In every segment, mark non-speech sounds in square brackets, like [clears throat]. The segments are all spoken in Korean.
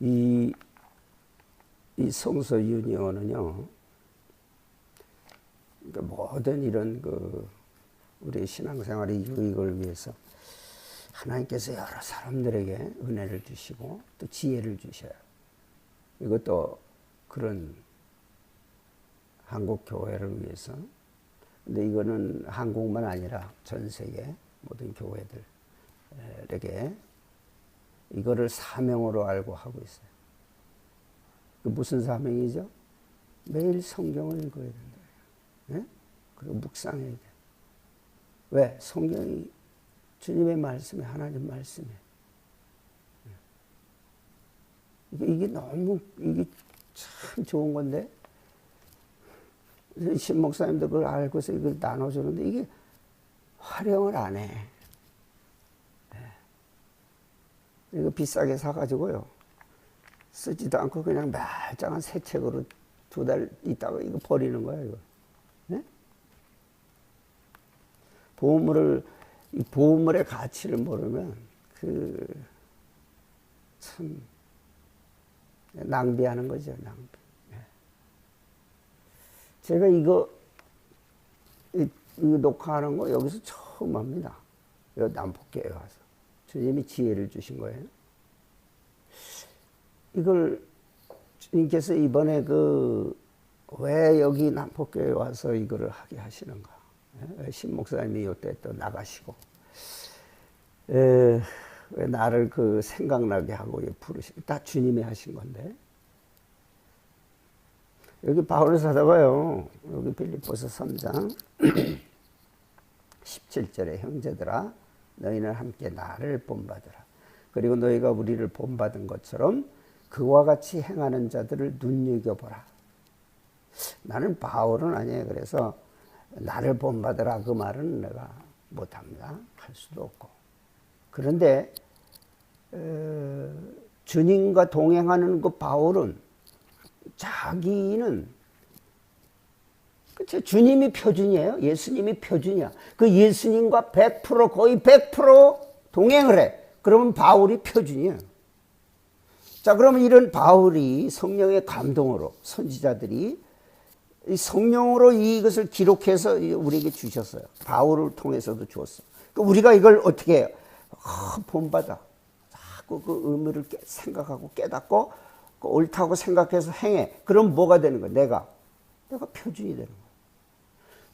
이, 이 성서 유니온은요, 그러니까 모든 이런 그 우리 신앙생활의 유익을 위해서 하나님께서 여러 사람들에게 은혜를 주시고 또 지혜를 주셔요. 이것도 그런 한국 교회를 위해서. 근데 이거는 한국만 아니라 전 세계 모든 교회들에게 이거를 사명으로 알고 하고 있어요. 그 무슨 사명이죠? 매일 성경을 읽어야 된다. 네? 그리고 묵상해야 돼. 왜? 성경이 주님의 말씀에 하나님 말씀에 이게, 이게 너무 이게 참 좋은 건데 신 목사님도 그걸 알고서 이걸 나눠주는데 이게 활용을 안 해. 네. 이거 비싸게 사가지고요. 쓰지도 않고 그냥 말짱한 새 책으로 두 달 있다가 이거 버리는 거야, 이거. 네? 보물을, 이 보물의 가치를 모르면 그, 참, 낭비하는 거죠, 낭비. 네. 제가 이거, 이, 이거 녹화하는 거 여기서 처음 합니다. 여기 남포교에 와서. 주님이 지혜를 주신 거예요. 이걸 주님께서 이번에 그 왜 여기 남포교에 와서 이거를 하게 하시는가? 예? 신 목사님이 이때 또 나가시고 에, 왜 나를 그 생각나게 하고 부르시? 다 주님이 하신 건데 여기 바울 사도가요. 여기 빌립보서 3장 17절에 형제들아 너희는 함께 나를 본받으라. 그리고 너희가 우리를 본받은 것처럼 그와 같이 행하는 자들을 눈여겨보라. 나는 바울은 아니에요. 그래서 나를 본받으라 그 말은 내가 못합니다. 할 수도 없고. 그런데 어, 주님과 동행하는 그 바울은 자기는 그쵸? 주님이 표준이에요. 예수님이 표준이야. 그 예수님과 100% 거의 100% 동행을 해. 그러면 바울이 표준이에요. 자, 그러면 이런 바울이 성령의 감동으로 선지자들이 성령으로 이것을 기록해서 우리에게 주셨어요. 바울을 통해서도 주었어. 그 우리가 이걸 어떻게 해요? 어, 본받아. 자꾸 그 의미를 생각하고 깨닫고 그 옳다고 생각해서 행해. 그럼 뭐가 되는 거야? 내가. 내가 표준이 되는 거야.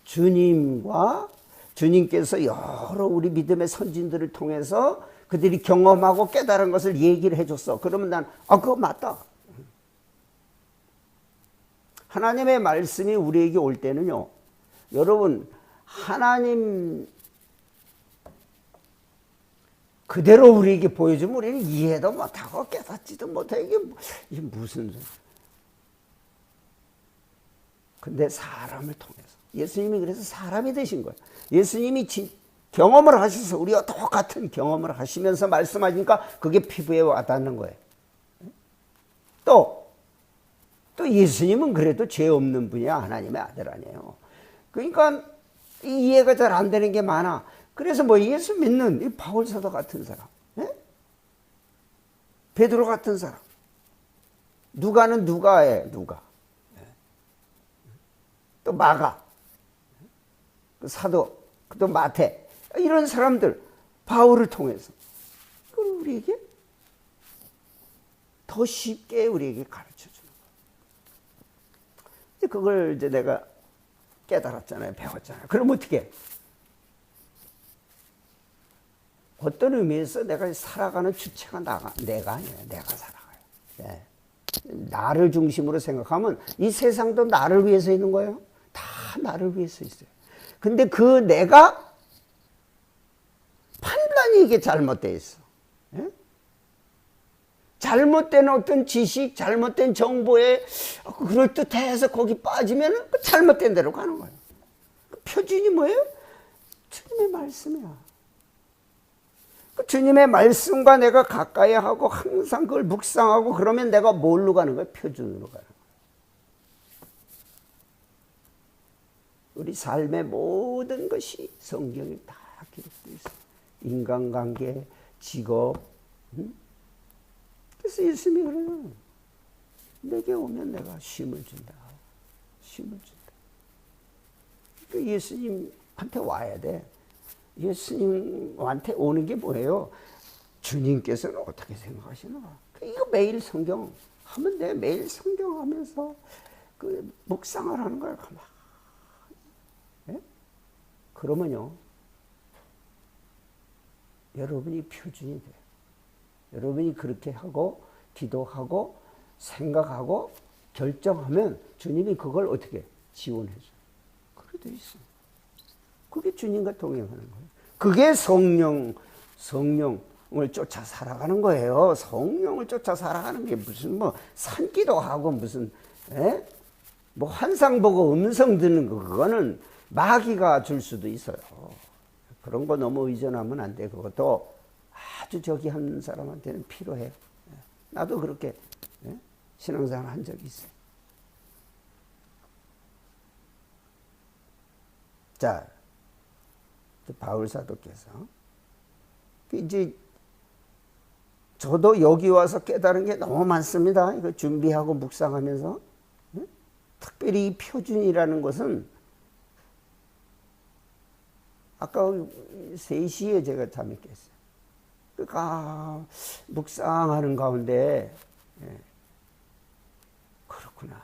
주님과 주님께서 여러 우리 믿음의 선진들을 통해서 그들이 경험하고 깨달은 것을 얘기를 해줬어. 그러면 난, 아, 그거 맞다. 하나님의 말씀이 우리에게 올 때는요, 여러분, 하나님 그대로 우리에게 보여주면 우리는 이해도 못하고 깨닫지도 못해. 이게, 이게 무슨. 근데 사람을 통해서. 예수님이 그래서 사람이 되신 거예요. 예수님이 진, 경험을 하셔서 우리가 똑같은 경험을 하시면서 말씀하시니까 그게 피부에 와닿는 거예요. 또, 또 예수님은 그래도 죄 없는 분이야. 하나님의 아들 아니에요. 그러니까 이해가 잘 안 되는 게 많아. 그래서 뭐 예수 믿는 이 바울사도 같은 사람, 예? 베드로 같은 사람, 누가는 누가에 누가, 예? 또 마가, 그 사도, 또 마태, 이런 사람들 바울을 통해서 그걸 우리에게 더 쉽게 우리에게 가르쳐 주는 거예요. 이제 그걸 이제 내가 깨달았잖아요. 배웠잖아요. 그럼 어떻게? 어떤 의미에서 내가 살아가는 주체가 나가, 내가 아니에요. 내가 살아가요. 네. 나를 중심으로 생각하면 이 세상도 나를 위해서 있는 거예요. 다 나를 위해서 있어요. 근데 그 내가 판단이 이게 잘못되어 있어. 예? 잘못된 어떤 지식, 잘못된 정보에 그럴듯해서 거기 빠지면 그 잘못된 대로 가는 거예요. 그 표준이 뭐예요? 주님의 말씀이야. 그 주님의 말씀과 내가 가까이 하고 항상 그걸 묵상하고 그러면 내가 뭘로 가는 거예요? 표준으로 가는 거예 우리 삶의 모든 것이 성경에 다 기록되어 있어요. 인간관계, 직업. 음? 그래서 예수님이 그래요. 내게 오면 내가 쉼을 준다. 쉼을 준다. 그 예수님한테 와야 돼. 예수님한테 오는 게 뭐예요? 주님께서는 어떻게 생각하시나? 이거 매일 성경 하면 돼. 매일 성경 하면서 그 묵상을 하는 거야. 예? 그러면요. 여러분이 표준이 돼. 여러분이 그렇게 하고 기도하고 생각하고 결정하면 주님이 그걸 어떻게 지원해 줘. 그렇게 돼 있어. 그게 주님과 동행하는 거예요. 그게 성령 성령을 쫓아 살아가는 거예요. 성령을 쫓아 살아가는 게 무슨 뭐 산기도 하고 무슨 에? 뭐 환상 보고 음성 듣는 거 그거는 마귀가 줄 수도 있어요. 그런 거 너무 의존하면 안 돼. 그것도 아주 저기 한 사람한테는 필요해. 나도 그렇게 예? 신앙생활 한 적이 있어요. 자, 바울 사도께서 이제 저도 여기 와서 깨달은 게 너무 많습니다. 이거 준비하고 묵상하면서 예? 특별히 이 표준이라는 것은 아까 3시에 제가 잠이 깼어요. 그러니까 묵상하는 가운데 예. 그렇구나.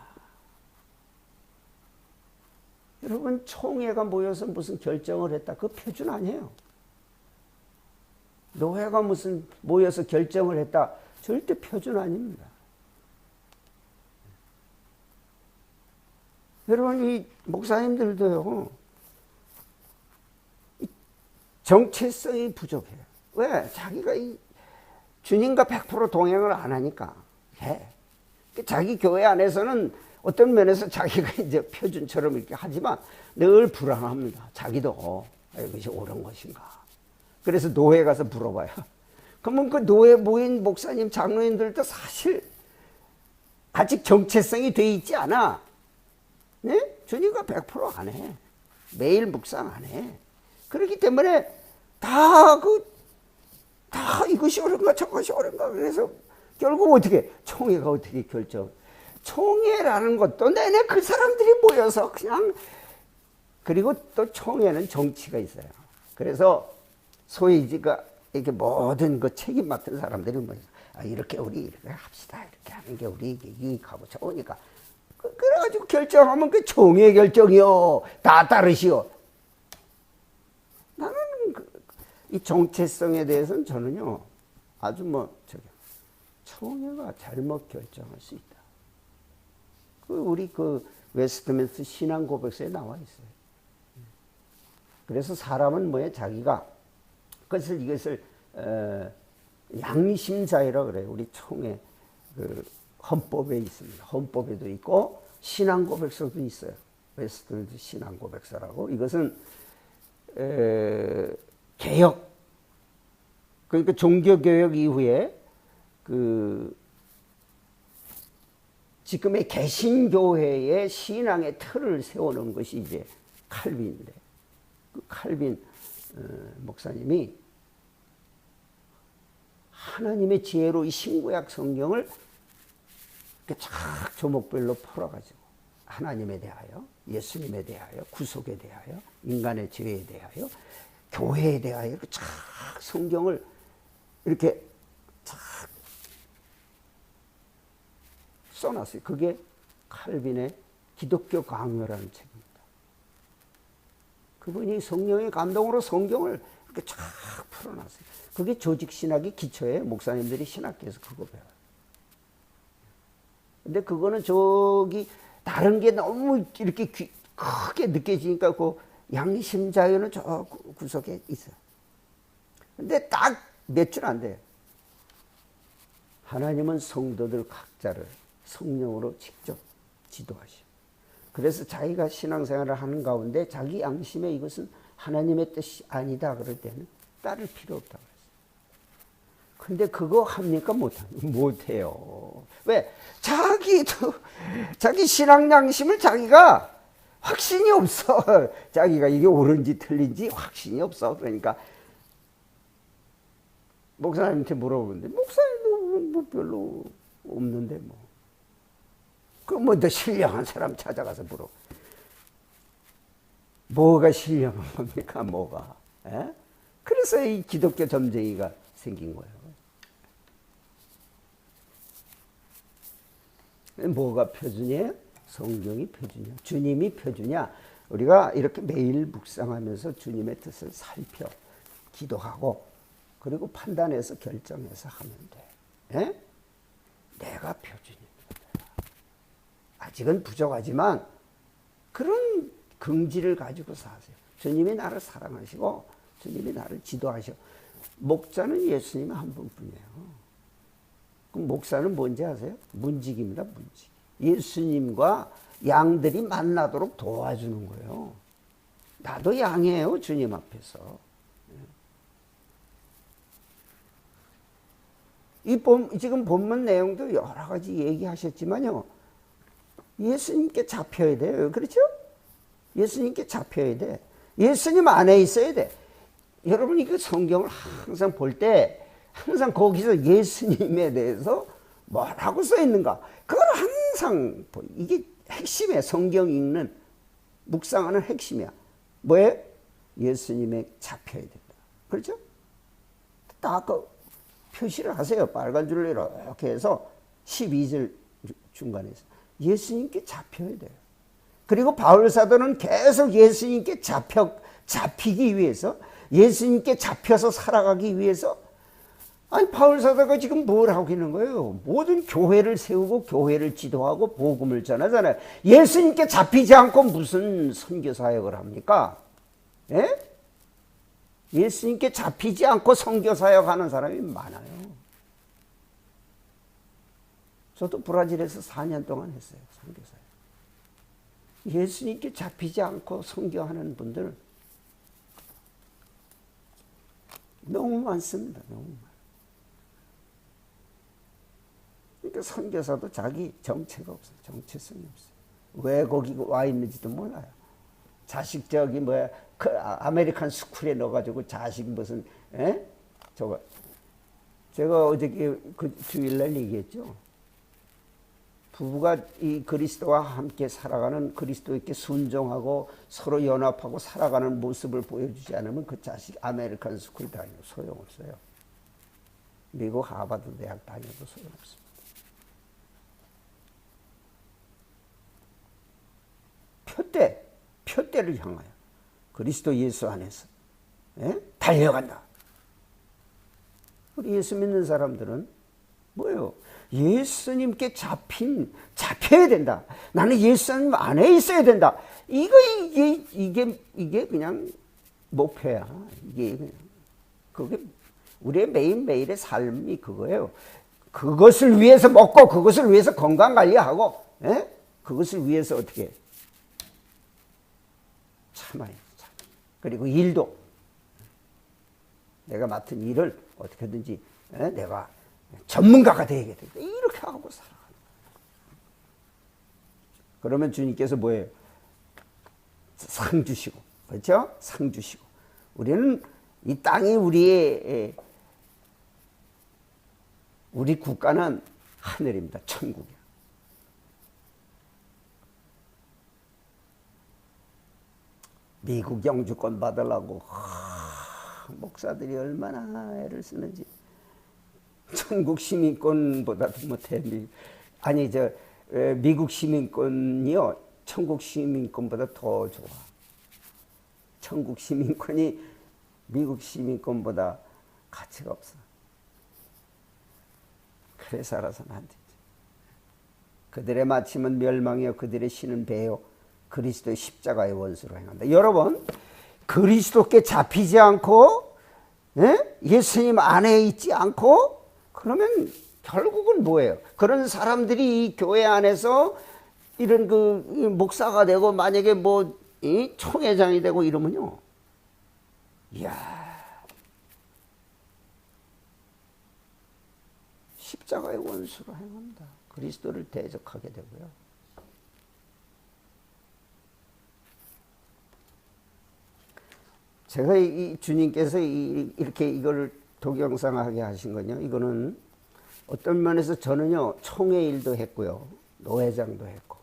여러분 총회가 모여서 무슨 결정을 했다. 그 표준 아니에요. 노회가 무슨 모여서 결정을 했다. 절대 표준 아닙니다. 여러분 이 목사님들도요. 정체성이 부족해요. 왜? 자기가 이 주님과 100% 동행을 안 하니까 해. 자기 교회 안에서는 어떤 면에서 자기가 [laughs] 이제 표준처럼 이렇게 하지만 늘 불안합니다. 자기도 이것이 옳은 것인가. 그래서 노회 가서 물어봐요. [laughs] 그러면 그 노회 모인 목사님, 장로님들도 사실 아직 정체성이 돼 있지 않아. 네? 주님과 100%안 해. 매일 묵상 안 해. 그렇기 때문에 다 그, 다 이것이 옳은가 저것이 옳은가 그래서 결국 어떻게 총회가 어떻게 결정 총회라는 것도 내내 그 사람들이 모여서 그냥 그리고 또 총회는 정치가 있어요. 그래서 소위 이제가 이렇게 모든 그 책임 맡은 사람들이 뭐 아, 이렇게 우리 이렇게 합시다 이렇게 하는 게 우리 유익하고 좋으니까 그, 그래가지고 결정하면 그 총회 결정이요 다 따르시오. 나는 그, 이 정체성에 대해서는 저는요 아주 뭐 저기 총회가 잘못 결정할 수 있다. 그 우리 그 웨스트민스 신앙 고백서에 나와 있어요. 그래서 사람은 뭐에 자기가 그것을 이것을 어, 양심자유라 그래요. 우리 총회 그 헌법에 있습니다. 헌법에도 있고 신앙 고백서도 있어요. 웨스트민스 신앙 고백서라고 이것은 에, 개혁. 그러니까 종교 개혁 이후에 그 지금의 개신교회의 신앙의 틀을 세우는 것이 이제 칼빈인데 그 칼빈 어, 목사님이 하나님의 지혜로 이 신구약 성경을 이렇게 쫙 조목별로 풀어가지고 하나님에 대하여 예수님에 대하여 구속에 대하여 인간의 죄에 대하여 교회에 대하여 쫙 성경을 이렇게 쫙 써놨어요. 그게 칼빈의 기독교 강요라는 책입니다. 그분이 성령의 감동으로 성경을 이렇게 쫙 풀어놨어요. 그게 조직신학의 기초예요. 목사님들이 신학교에서 그거 배워요. 근데 그거는 저기 다른 게 너무 이렇게 귀, 크게 느껴지니까 그 양심 자유는 저 구석에 있어요. 근데 딱 몇 줄 안 돼요. 하나님은 성도들 각자를 성령으로 직접 지도하시오. 그래서 자기가 신앙생활을 하는 가운데 자기 양심에 이것은 하나님의 뜻이 아니다 그럴 때는 따를 필요 없다고 그랬어요. 근데 그거 합니까? 못하, [laughs] 못해요. 왜? 자기도, 자기 신앙 양심을 자기가 확신이 없어. [laughs] 자기가 이게 옳은지 틀린지 확신이 없어. 그러니까 목사님한테 물어보는데 목사님 뭐 별로 없는데 뭐. 그럼 뭐더 신령한 사람 찾아가서 물어. 뭐가 신령한 [laughs] 겁니까? 뭐가? 에? 그래서 이 기독교 점쟁이가 생긴 거예요. 뭐가 표준이에요? 성경이 표준이야. 주님이 표준이야. 우리가 이렇게 매일 묵상하면서 주님의 뜻을 살펴 기도하고 그리고 판단해서 결정해서 하면 돼. 에? 내가 표준입니다. 아직은 부족하지만 그런 긍지를 가지고 사세요. 주님이 나를 사랑하시고 주님이 나를 지도하셔. 목자는 예수님 한 분뿐이에요. 그럼 목사는 뭔지 아세요? 문직입니다. 문직. 예수님과 양들이 만나도록 도와주는 거예요. 나도 양이에요. 주님 앞에서. 이 본, 지금 본문 내용도 여러 가지 얘기하셨지만요. 예수님께 잡혀야 돼요. 그렇죠? 예수님께 잡혀야 돼. 예수님 안에 있어야 돼. 여러분이 그 성경을 항상 볼 때 항상 거기서 예수님에 대해서 뭐라고 써 있는가? 그걸 항상 이게 핵심이야. 성경 읽는 묵상하는 핵심이야. 뭐에 예수님에 잡혀야 된다. 그렇죠? 딱그 표시를 하세요. 빨간 줄로 이렇게 해서 12절 중간에서 예수님께 잡혀야 돼요. 그리고 바울 사도는 계속 예수님께 잡혀 잡히기 위해서 예수님께 잡혀서 살아가기 위해서 아니 바울 사도가 지금 뭘 하고 있는 거예요? 모든 교회를 세우고 교회를 지도하고 복음을 전하잖아요. 예수님께 잡히지 않고 무슨 선교 사역을 합니까? 예? 예수님께 잡히지 않고 선교 사역하는 사람이 많아요. 저도 브라질에서 4년 동안 했어요. 선교 사역. 예수님께 잡히지 않고 선교하는 분들 너무 많습니다. 너무 많아요. 그러니까 선교사도 자기 정체가 없어요. 정체성이 없어요. 왜 거기 와 있는지도 몰라요. 자식 저기 뭐야 그 아메리칸 스쿨에 넣어가지고 자식 무슨 에? 저거 제가 어저께 그 주일날 얘기했죠. 부부가 이 그리스도와 함께 살아가는 그리스도에게 순종하고 서로 연합하고 살아가는 모습을 보여주지 않으면 그 자식 아메리칸 스쿨 다니고 소용없어요. 미국 하버드 대학 다녀도 소용없습니다. 표대, 표대를 향하여 그리스도 예수 안에서 예? 달려간다. 우리 예수 믿는 사람들은 뭐예요? 예수님께 잡힌 잡혀야 된다. 나는 예수님 안에 있어야 된다. 이거 이게 이게 이게 그냥 목표야. 이게 그냥 그게 우리의 매일 매일의 삶이 그거예요. 그것을 위해서 먹고 그것을 위해서 건강 관리하고 예? 그것을 위해서 어떻게 참아요. 참. 그리고 일도 내가 맡은 일을 어떻게든지 에? 내가 전문가가 되게 되 이렇게 하고 살아가는 그러면 주님께서 뭐예요? 상 주시고 그렇죠? 상 주시고 우리는 이 땅이 우리의 우리 국가는 하늘입니다. 천국이야. 미국 영주권 받으려고 하, 목사들이 얼마나 애를 쓰는지. 천국 시민권보다도 못해 아니 저 미국 시민권이요. 천국 시민권보다 더 좋아. 천국 시민권이 미국 시민권보다 가치가 없어. 그래 살아서는 안 되지. 그들의 마침은 멸망이요. 그들의 신은 배요 그리스도의 십자가의 원수로 행한다. 여러분, 그리스도께 잡히지 않고, 예? 예수님 안에 있지 않고, 그러면 결국은 뭐예요? 그런 사람들이 이 교회 안에서 이런 그 목사가 되고, 만약에 뭐, 이 총회장이 되고 이러면요. 이야. 십자가의 원수로 행합니다. 그리스도를 대적하게 되고요. 제가 이 주님께서 이렇게 이걸 동영상하게 하신 건요. 이거는 어떤 면에서 저는요 총회 일도 했고요 노회장도 했고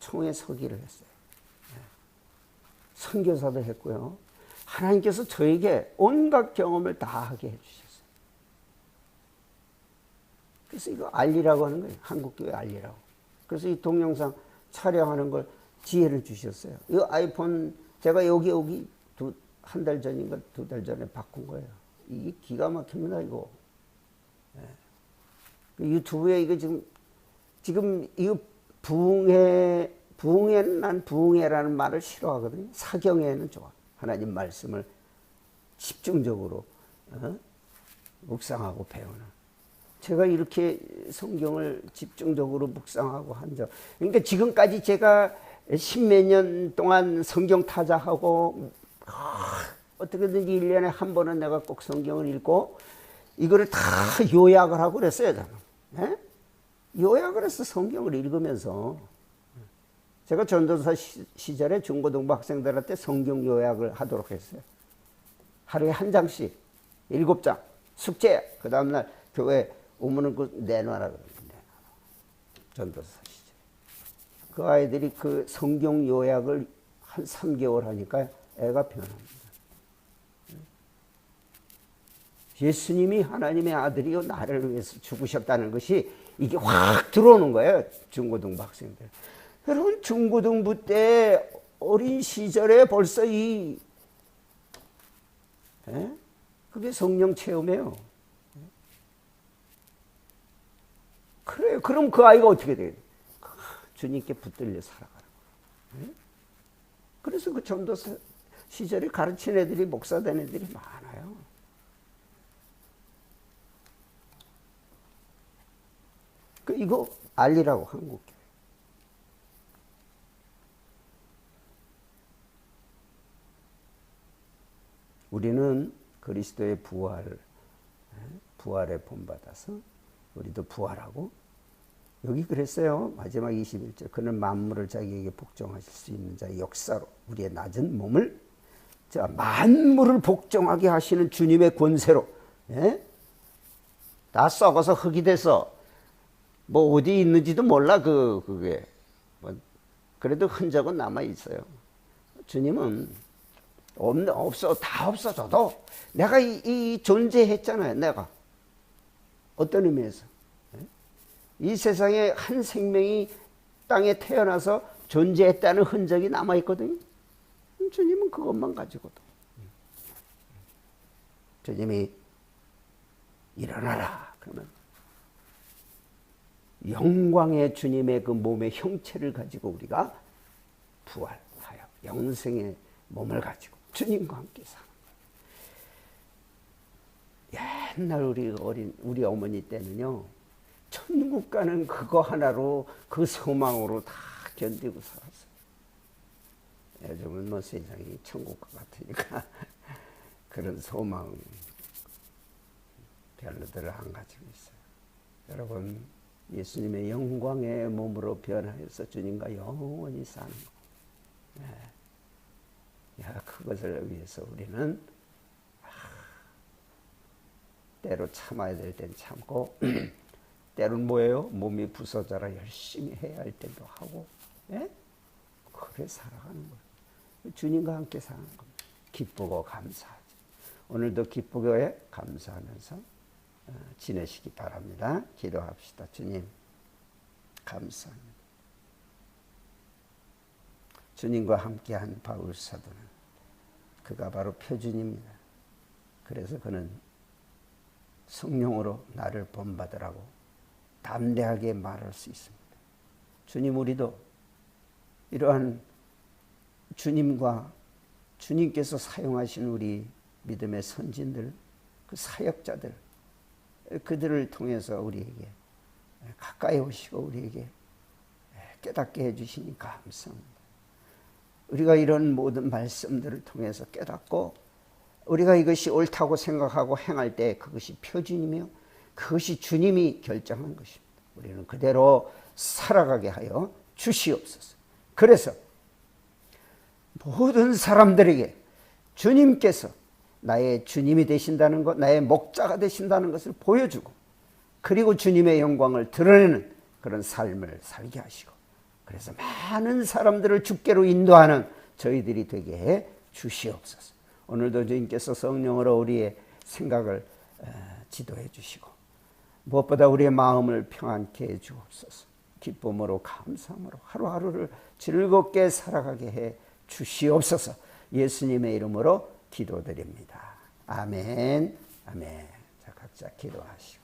총회 서기를 했어요. 예. 선교사도 했고요. 하나님께서 저에게 온갖 경험을 다 하게 해주셨어요. 그래서 이거 알리라고 하는 거예요. 한국교회 알리라고. 그래서 이 동영상 촬영하는 걸 지혜를 주셨어요. 이 아이폰 제가 여기 여기 한 달 전인가 두 달 전에 바꾼 거예요. 이게 기가 막힙니다 이거. 예. 그 유튜브에 이거 지금 지금 이거 부흥회 부흥회는 난 부흥회라는 말을 싫어하거든요. 사경회는 좋아. 하나님 말씀을 집중적으로 어? 묵상하고 배우는. 제가 이렇게 성경을 집중적으로 묵상하고 한 적. 그러니까 지금까지 제가 십몇 년 동안 성경 타자하고 어떻게든지 1년에 한 번은 내가 꼭 성경을 읽고 이거를 다 요약을 하고 그랬어요, 저는. 네? 요약을 해서 성경을 읽으면서 제가 전도사 시 절에 중고등부 학생들한테 성경 요약을 하도록 했어요. 하루에 한 장씩, 일곱 장, 숙제, 그 다음날 교회 오면은 그 내놔라 그러는데 전도사 시절. 그 아이들이 그 성경 요약을 한 3개월 하니까 애가 변합니다. 예수님이 하나님의 아들이요 나를 위해서 죽으셨다는 것이 이게 확 들어오는 거예요 중고등부 학생들. 여러분 중고등부 때 어린 시절에 벌써 이 에? 그게 성령 체험이에요. 그래요. 그럼 그 아이가 어떻게 돼요? 주님께 붙들려 살아가는 거예요. 그래서 그 전도 시절에 가르친 애들이 목사 된 애들이 많아요. 그 이거 알리라고 한국교회. 우리는 그리스도의 부활, 부활에 본받아서 우리도 부활하고 여기 그랬어요. 마지막 21절. 그는 만물을 자기에게 복종하실 수 있는 자의 역사로 우리의 낮은 몸을 자, 만물을 복종하게 하시는 주님의 권세로 예? 다 썩어서 흙이 돼서 뭐 어디 있는지도 몰라 그 그게 뭐 그래도 흔적은 남아 있어요. 주님은 없 없어 다 없어져도 내가 이, 이 존재했잖아요. 내가 어떤 의미에서 예? 이 세상에 한 생명이 땅에 태어나서 존재했다는 흔적이 남아 있거든요. 주님은 그것만 가지고도 주님이 일어나라 그러면 영광의 주님의 그 몸의 형체를 가지고 우리가 부활하여 영생의 몸을 가지고 주님과 함께 사는 거예요. 옛날 우리 어린 우리 어머니 때는요 천국 가는 그거 하나로 그 소망으로 다 견디고 살았어요. 요즘은 뭐 세상이 천국과 같으니까 [laughs] 그런 소망 별로들 안 가지고 있어요. 여러분 예수님의 영광의 몸으로 변하여서 주님과 영원히 사는 거. 네. 야, 그것을 위해서 우리는 때로 참아야 될 땐 참고 [clears throat] 때로는 뭐예요? 몸이 부서져라 열심히 해야 할 때도 하고 예? 그래 살아가는 거예요. 주님과 함께 사는 겁니다. 기쁘고 감사하지. 오늘도 기쁘게 감사하면서 어, 지내시기 바랍니다. 기도합시다. 주님, 감사합니다. 주님과 함께한 바울 사도는 그가 바로 표준입니다. 그래서 그는 성령으로 나를 본받으라고 담대하게 말할 수 있습니다. 주님, 우리도 이러한 주님과 주님께서 사용하신 우리 믿음의 선진들, 그 사역자들, 그들을 통해서 우리에게 가까이 오시고 우리에게 깨닫게 해주시니 감사합니다. 우리가 이런 모든 말씀들을 통해서 깨닫고 우리가 이것이 옳다고 생각하고 행할 때 그것이 표준이며 그것이 주님이 결정한 것입니다. 우리는 그대로 살아가게 하여 주시옵소서. 그래서 모든 사람들에게 주님께서 나의 주님이 되신다는 것, 나의 목자가 되신다는 것을 보여주고 그리고 주님의 영광을 드러내는 그런 삶을 살게 하시고 그래서 많은 사람들을 주께로 인도하는 저희들이 되게 해 주시옵소서. 오늘도 주님께서 성령으로 우리의 생각을 어, 지도해 주시고 무엇보다 우리의 마음을 평안케 해 주옵소서. 기쁨으로 감사함으로 하루하루를 즐겁게 살아가게 해 주시옵소서. 예수님의 이름으로 기도드립니다. 아멘. 아멘. 자, 각자 기도하시고.